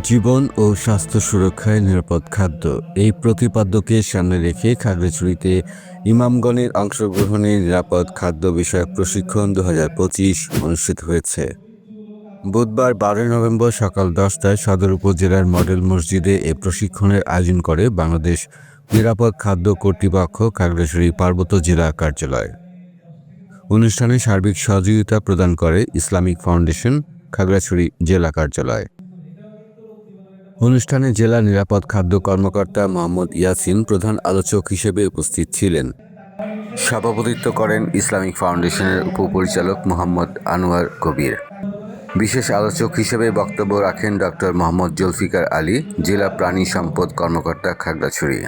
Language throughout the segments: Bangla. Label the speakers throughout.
Speaker 1: জীবন ও স্বাস্থ্য সুরক্ষায় নিরাপদ খাদ্য। এই প্রতিপাদ্যকে সামনে রেখে খাগড়াছড়িতে ইমামগণের অংশগ্রহণে নিরাপদ খাদ্য বিষয়ক প্রশিক্ষণ দু হাজার পঁচিশ অনুষ্ঠিত হয়েছে। বুধবার বারোই নভেম্বর সকাল দশটায় সদর উপজেলার মডেল মসজিদে এ প্রশিক্ষণের আয়োজন করে বাংলাদেশ নিরাপদ খাদ্য কর্তৃপক্ষ খাগড়াছড়ি পার্বত্য জেলা কার্যালয়। অনুষ্ঠানে সার্বিক সহযোগিতা প্রদান করে ইসলামিক ফাউন্ডেশন, খাগড়াছড়ি জেলা কার্যালয়। অনুষ্ঠানে জেলা নিরাপদ খাদ্য কর্মকর্তা মোহাম্মদ ইয়াসিন প্রধান আলোচক হিসেবে উপস্থিত ছিলেন। সভাপতিত্ব করেন ইসলামিক ফাউন্ডেশনের উপপরিচালক মোহাম্মদ আনোয়ার কবির। বিশেষ আলোচক হিসেবে বক্তব্য রাখেন ডক্টর মোহাম্মদ জুলফিকার আলী, জেলা প্রাণী সম্পদ কর্মকর্তা খাগড়াছড়ি।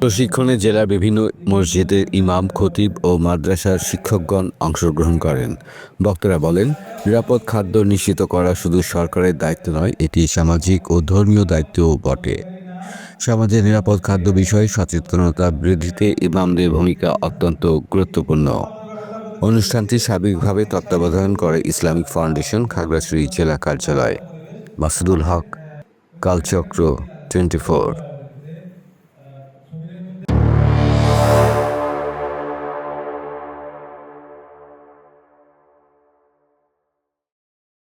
Speaker 1: প্রশিক্ষণে জেলার বিভিন্ন মসজিদে ইমাম, খতিব ও মাদ্রাসার শিক্ষকগণ অংশগ্রহণ করেন। বক্তারা বলেন, নিরাপদ খাদ্য নিশ্চিত করা শুধু সরকারের দায়িত্ব নয়, এটি সামাজিক ও ধর্মীয় দায়িত্বও বটে। সমাজে নিরাপদ খাদ্য বিষয়ে সচেতনতা বৃদ্ধিতে ইমামদের ভূমিকা অত্যন্ত গুরুত্বপূর্ণ। অনুষ্ঠানটি সার্বিকভাবে তত্ত্বাবধান করে ইসলামিক ফাউন্ডেশন, খাগড়াছড়ি জেলা কার্যালয়। Masudul Haque, Kalchakra, twenty four.